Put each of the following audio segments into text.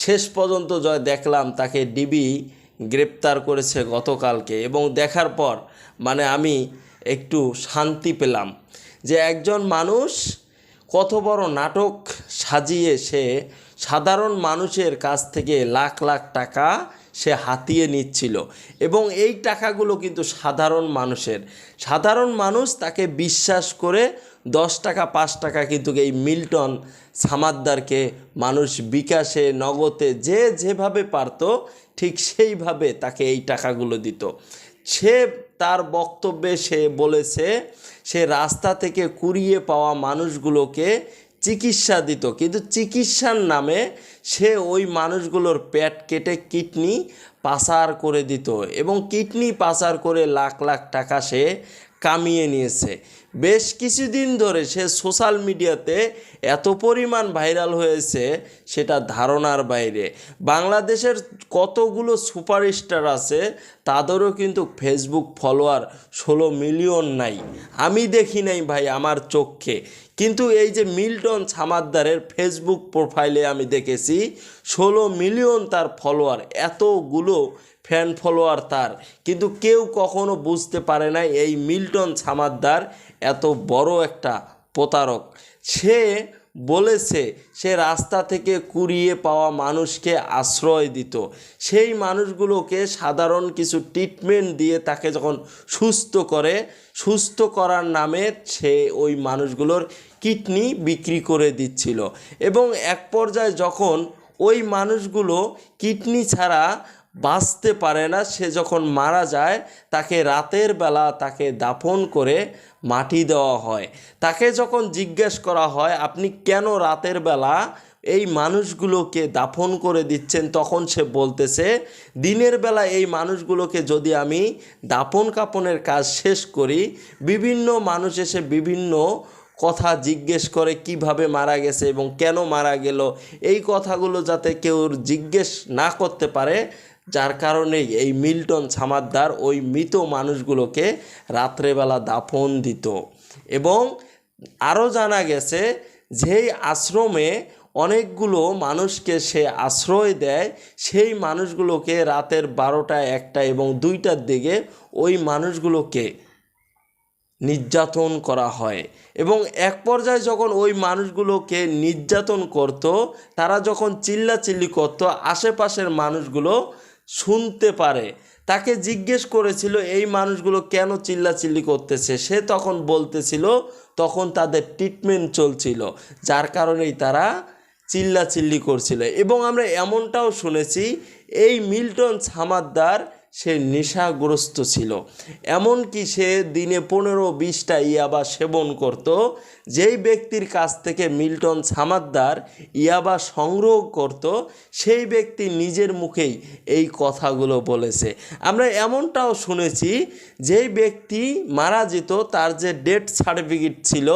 শেষ পর্যন্ত জয় দেখলাম, তাকে ডিবি গ্রেপ্তার করেছে গতকালকে এবং দেখার পর মানে আমি একটু শান্তি পেলাম যে একজন মানুষ কত বড় নাটক সাজিয়ে সে সাধারণ মানুষের কাছ থেকে লাখ লাখ টাকা সে হাতিয়ে নিচ্ছিল। এবং এই টাকাগুলো কিন্তু সাধারণ মানুষের। সাধারণ মানুষ তাকে বিশ্বাস করে দশ টাকা, পাঁচ টাকা কিন্তু এই মিল্টন সামাদ্দারকে মানুষ বিকাশে, নগদে যে যেভাবে পারতো, ঠিক সেইভাবে তাকে এই টাকাগুলো দিত। সে তার বক্তব্যে সে বলেছে, সে রাস্তা থেকে কুড়িয়ে পাওয়া মানুষগুলোকে চিকিৎসা দিত। কিন্তু চিকিৎসার নামে সে ওই মানুষগুলোর পেট কেটে কিডনি পাচার করে দিত এবং কিডনি পাচার করে লাখ লাখ টাকা সে কামিয়ে নিয়েছে। বেশ কিছুদিন ধরে সে সোশ্যাল মিডিয়াতে এত পরিমাণ ভাইরাল হয়েছে সেটা ধারণার বাইরে। বাংলাদেশের কতগুলো সুপারস্টার আছে তাদেরও কিন্তু ফেসবুক ফলোয়ার ষোলো মিলিয়ন নাই। আমি দেখি নাই ভাই আমার চোখে। কিন্তু এই যে মিল্টন ছামাদ্দারের ফেসবুক প্রোফাইলে আমি দেখেছি, ষোলো মিলিয়ন তার ফলোয়ার, এতগুলো ফ্যান ফলোয়ার তার। কিন্তু কেউ কখনো বুঝতে পারে না এই মিল্টন ছামাদ্দার এত বড় একটা প্রতারক। সে বলেছে, সে রাস্তা থেকে কুড়িয়ে পাওয়া মানুষকে আশ্রয় দিত। সেই মানুষগুলোকে সাধারণ কিছু ট্রিটমেন্ট দিয়ে তাকে যখন সুস্থ করে, সুস্থ করার নামে সে ওই মানুষগুলোর কিডনি বিক্রি করে দিচ্ছিল। এবং এক পর্যায়ে যখন ওই মানুষগুলো কিডনি ছাড়া বাঁচতে পারে না, সে যখন মারা যায়, তাকে রাতের বেলা তাকে দাফন করে মাটি দেওয়া হয়। তাকে যখন জিজ্ঞেস করা হয়, আপনি কেন রাতের বেলা এই মানুষগুলোকে দাফন করে দিচ্ছেন? তখন সে বলতেছে, দিনের বেলা এই মানুষগুলোকে যদি আমি দাফন কাপনের কাজ শেষ করি, বিভিন্ন মানুষ এসে বিভিন্ন কথা জিজ্ঞেস করে কীভাবে মারা গেছে এবং কেন মারা গেল, এই কথাগুলো যাতে কেউ জিজ্ঞেস না করতে পারে যার কারণেই এই মিল্টন ছামাদ্দার ওই মৃত মানুষগুলোকে রাত্রেবেলা দাফন দিত। এবং আরও জানা গেছে, যেই আশ্রমে অনেকগুলো মানুষকে সে আশ্রয় দেয়, সেই মানুষগুলোকে রাতের বারোটা, একটা এবং দুইটার দিকে ওই মানুষগুলোকে নির্যাতন করা হয়। এবং এক পর্যায়ে যখন ওই মানুষগুলোকে নির্যাতন করত, তারা যখন চিল্লাচিল্লি করতো, আশেপাশের মানুষগুলো শুনতে পারে। তাকে জিজ্ঞেস করেছিল, এই মানুষগুলো কেন চিল্লাচিল্লি করতেছে? সে তখন বলতেছিল, তখন তাদের ট্রিটমেন্ট চলছিল, যার কারণেই তারা চিল্লাচিল্লি করছিল। এবং আমরা এমনটাও শুনেছি, এই মিল্টন ছামাদ্দার সে নেশাগ্রস্ত ছিল। এমনকি সে দিনে পনেরো বিশটা ইয়াবা সেবন করত। যেই ব্যক্তির কাছ থেকে মিল্টন ছামাদ্দার ইয়াবা সংগ্রহ করত, সেই ব্যক্তি নিজের মুখেই এই কথাগুলো বলেছে। আমরা এমনটাও শুনেছি, যেই ব্যক্তি মারা যেত, তার যে ডেথ সার্টিফিকেট ছিল,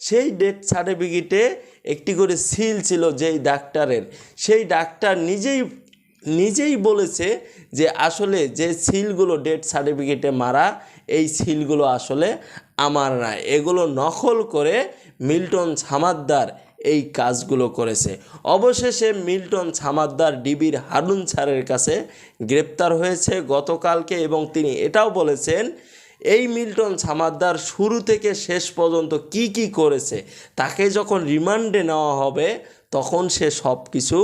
সেই ডেথ সার্টিফিকেটে একটি করে সিল ছিল যেই ডাক্তারের। সেই ডাক্তার নিজেই নিজেই বলেছে যে আসলে যে সিলগুলো ডেথ সার্টিফিকেটে মারা, এই সিলগুলো আসলে আমার না এগুলো নকল করে মিল্টন ছামাদ্দার এই কাজগুলো করেছে। অবশেষে মিল্টন ছামাদ্দার ডিবির হারুন স্যারের কাছে গ্রেপ্তার হয়েছে গতকালকে এবং তিনি এটাও বলেছেন এই মিল্টন ছামাদ্দার শুরু থেকে শেষ পর্যন্ত কি কি করেছে, তাকে যখন রিমান্ডে নেওয়া হবে, তখন সে সব কিছু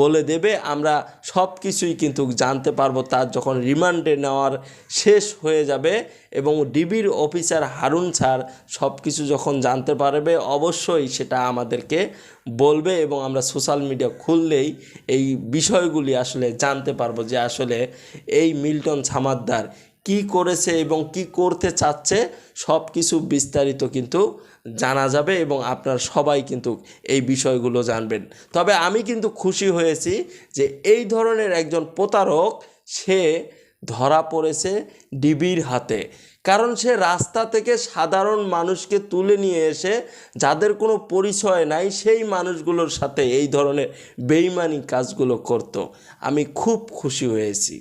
বলে দেবে। আমরা সব কিছুই কিন্তু জানতে পারব তার যখন রিমান্ডে নেওয়ার শেষ হয়ে যাবে এবং ডিবির অফিসার হারুন স্যার সব কিছু যখন জানতে পারবে, অবশ্যই সেটা আমাদেরকে বলবে এবং আমরা সোশ্যাল মিডিয়া খুললেই এই বিষয়গুলি আসলে জানতে পারব যে আসলে এই মিল্টন ছামাদ্দার কি করেছে এবং কি করতে চাচ্ছে সব কিছু বিস্তারিত কিন্তু জানা যাবে এবং আপনার সবাই কিন্তু এই বিষয়গুলো জানবেন। তবে আমি কিন্তু খুশি হয়েছি যে এই ধরনের একজন প্রতারক, সে ধরা পড়েছে ডিবির হাতে। কারণ সে রাস্তা থেকে সাধারণ মানুষকে তুলে নিয়ে এসে, যাদের কোনো পরিচয় নাই, সেই মানুষগুলোর সাথে এই ধরনের বেইমানি কাজগুলো করত। আমি খুব খুশি হয়েছি।